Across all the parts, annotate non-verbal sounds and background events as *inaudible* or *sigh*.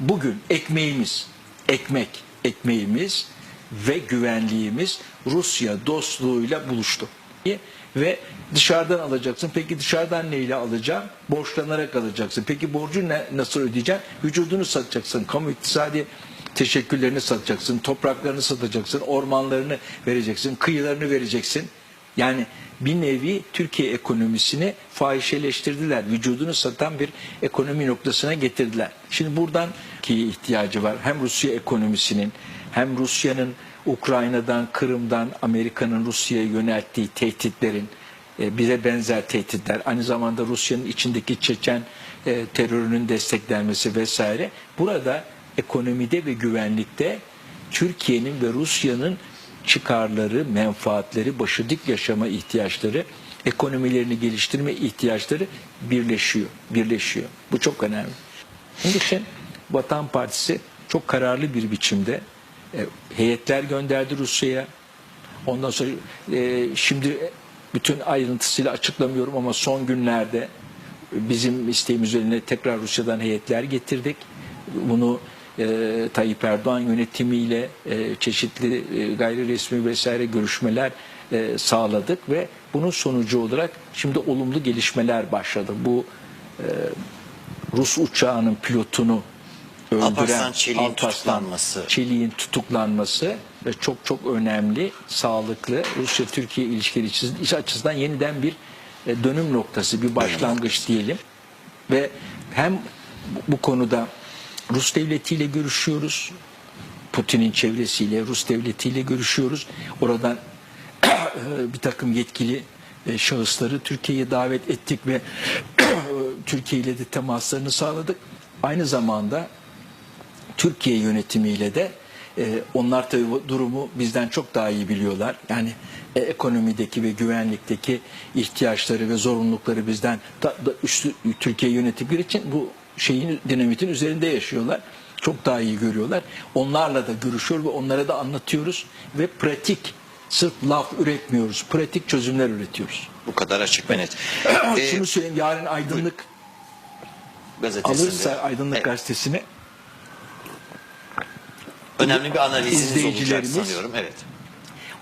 bugün ekmeğimiz, ekmek, ekmeğimiz ve güvenliğimiz Rusya dostluğuyla buluştu. Ve dışarıdan alacaksın. Peki dışarıdan neyle alacağım? Borçlanarak alacaksın. Peki borcu ne, nasıl ödeyeceksin? Vücudunu satacaksın. Kamu iktisadi teşekkürlerini satacaksın. Topraklarını satacaksın. Ormanlarını vereceksin. Kıyılarını vereceksin. Yani bir nevi Türkiye ekonomisini fahişeleştirdiler. Vücudunu satan bir ekonomi noktasına getirdiler. Şimdi buradan ki ihtiyacı var. Hem Rusya ekonomisinin hem Rusya'nın Ukrayna'dan, Kırım'dan, Amerika'nın Rusya'ya yönelttiği tehditlerin e, bize benzer tehditler, aynı zamanda Rusya'nın içindeki Çeçen e, terörünün desteklenmesi vesaire. Burada ekonomide ve güvenlikte Türkiye'nin ve Rusya'nın çıkarları, menfaatleri, başıdık yaşama ihtiyaçları, ekonomilerini geliştirme ihtiyaçları birleşiyor. Birleşiyor. Bu çok önemli. Onun için Vatan Partisi çok kararlı bir biçimde e, heyetler gönderdi Rusya'ya. Ondan sonra e, şimdi bütün ayrıntısıyla açıklamıyorum ama son günlerde bizim isteğimiz üzerine tekrar Rusya'dan heyetler getirdik. Bunu e, Tayyip Erdoğan yönetimiyle e, çeşitli e, gayri resmi vesaire görüşmeler e, sağladık ve bunun sonucu olarak şimdi olumlu gelişmeler başladı. Bu e, Rus uçağının pilotunu öldüren Alparslan Çelik'in Alparslan tutuklanması. Çelik'in tutuklanması ve çok çok önemli, sağlıklı Rusya-Türkiye ilişkileri açısından yeniden bir e, dönüm noktası, bir başlangıç diyelim. Ve hem bu konuda Rus devletiyle görüşüyoruz. Putin'in çevresiyle, Rus devletiyle görüşüyoruz. Oradan *clears throat* bir takım yetkili e, şahısları Türkiye'ye davet ettik ve *clears throat* Türkiye ile de temaslarını sağladık. Aynı zamanda Türkiye yönetimiyle de e, onlar tabii durumu bizden çok daha iyi biliyorlar. Yani e, ekonomideki ve güvenlikteki ihtiyaçları ve zorunlulukları bizden Türkiye yönettikleri için bu şeyin dinamitin üzerinde yaşıyorlar. Çok daha iyi görüyorlar. Onlarla da görüşüyor ve onlara da anlatıyoruz ve pratik sırf laf üretmiyoruz. Pratik çözümler üretiyoruz. Bu kadar açık ve net. *clears throat* Ee, Şunu söyleyeyim yarın aydınlık gazetesinde alırsa aydınlık Evet, gazetesini önemli bir analiziniz olacak sanıyorum. Evet.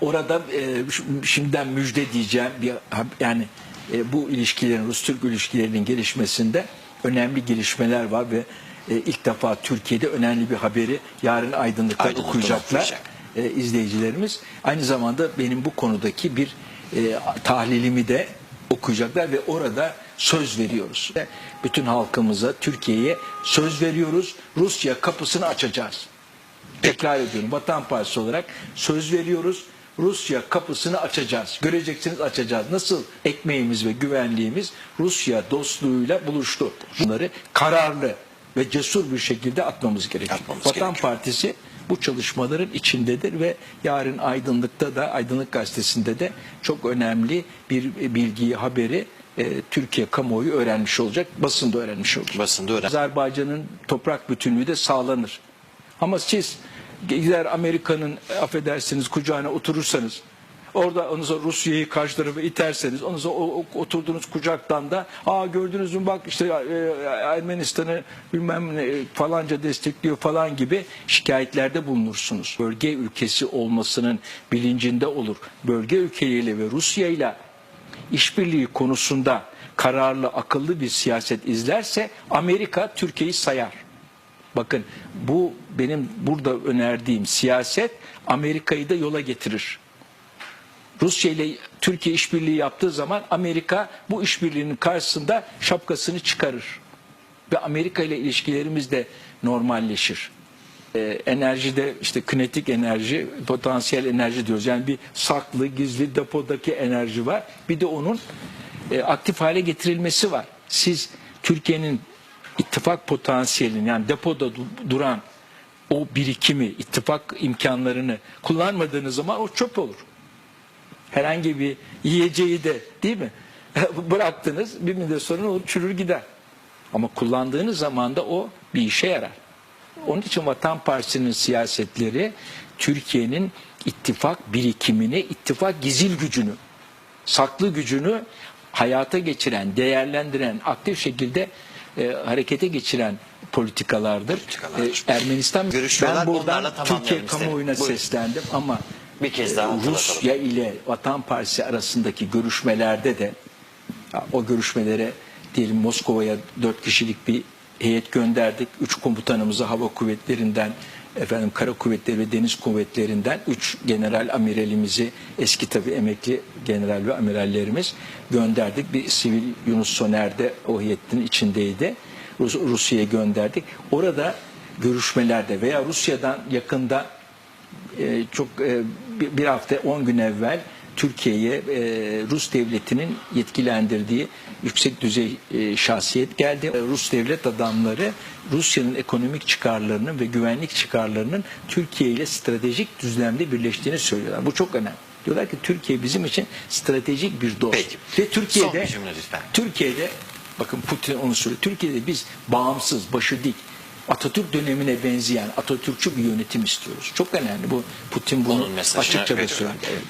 Orada e, şimdiden müjde diyeceğim bir yani e, bu ilişkilerin Rus-Türk ilişkilerinin gelişmesinde önemli gelişmeler var ve e, ilk defa Türkiye'de önemli bir haberi yarın aydınlıkta Aydınlıkta okuyacaklar okuyacak. e, izleyicilerimiz. Aynı zamanda benim bu konudaki bir e, tahlilimi de okuyacaklar ve orada söz veriyoruz. Bütün halkımıza, Türkiye'ye söz veriyoruz. Rusya kapısını açacağız. Tekrar ediyorum Vatan Partisi olarak söz veriyoruz. Rusya kapısını açacağız. Göreceksiniz açacağız. Nasıl ekmeğimiz ve güvenliğimiz Rusya dostluğuyla buluştu. Bunları kararlı ve cesur bir şekilde atmamız gerekiyor. Atmamız Vatan gerekiyor. Partisi bu çalışmaların içindedir ve yarın Aydınlık'ta da Aydınlık Gazetesi'nde de çok önemli bir bilgiyi, haberi e, Türkiye kamuoyu öğrenmiş olacak. Basında öğrenmiş olacak. Basında öğren- Azerbaycan'ın toprak bütünlüğü de sağlanır. Ama siz gider Amerika'nın e, affedersiniz kucağına oturursanız orada ondan sonra Rusya'yı karşı tarafa iterseniz ondan sonra o, o- oturduğunuz kucaktan da aa gördünüz mü bak işte e, Ermenistan'ı bilmem ne falanca destekliyor falan gibi şikayetlerde bulunursunuz. Bölge ülkesi olmasının bilincinde olur. Bölge ülkeleriyle ve Rusya ile işbirliği konusunda kararlı, akıllı bir siyaset izlerse Amerika Türkiye'yi sayar. Bakın bu benim burada önerdiğim siyaset Amerika'yı da yola getirir. Rusya ile Türkiye işbirliği yaptığı zaman Amerika bu işbirliğinin karşısında şapkasını çıkarır. Ve Amerika ile ilişkilerimiz de normalleşir. Ee, enerjide işte kinetik enerji, potansiyel enerji diyoruz. Yani bir saklı, gizli depodaki enerji var. Bir de onun e, aktif hale getirilmesi var. Siz Türkiye'nin ittifak potansiyelini yani depoda du- duran o birikimi, ittifak imkanlarını kullanmadığınız zaman o çöp olur herhangi bir yiyeceği de değil mi? *laughs* Bıraktınız bir müddet sonra o çürür gider. Ama kullandığınız zaman da o bir işe yarar. Onun için Vatan Partisi'nin siyasetleri Türkiye'nin ittifak birikimini, ittifak gizil gücünü, saklı gücünü hayata geçiren, değerlendiren, aktif şekilde e, harekete geçiren politikalardır. Politikalardır. E, Ermenistan Görüşüyorlar, ben buradan Türkiye isterim. kamuoyuna Buyurun. seslendim ama Bir kez daha e. Rusya ile Vatan Partisi arasındaki görüşmelerde de o görüşmelere diyelim Moskova'ya dört kişilik bir heyet gönderdik. Üç komutanımızı hava kuvvetlerinden efendim kara kuvvetleri ve deniz kuvvetlerinden üç general amiralimizi eski tabi emekli general ve amirallerimiz gönderdik. Bir sivil Yunus Soner de o heyetin içindeydi. Rus- Rusya'ya gönderdik. Orada görüşmelerde veya Rusya'dan yakında e, çok e, bir hafta 10 gün evvel Türkiye'ye e, Rus devletinin yetkilendirdiği yüksek düzey e, şahsiyet geldi. E, Rus devlet adamları Rusya'nın ekonomik çıkarlarının ve güvenlik çıkarlarının Türkiye ile stratejik düzlemde birleştiğini söylüyorlar. Bu çok önemli. Diyorlar ki Türkiye bizim için stratejik bir dost. Peki. Ve Türkiye'de. Türkiye'de bakın Putin onu söylüyor. Türkiye'de biz bağımsız, başı dik Atatürk dönemine benzeyen Atatürkçü bir yönetim istiyoruz. Çok önemli bu. Putin bunu açıkça da. Evet.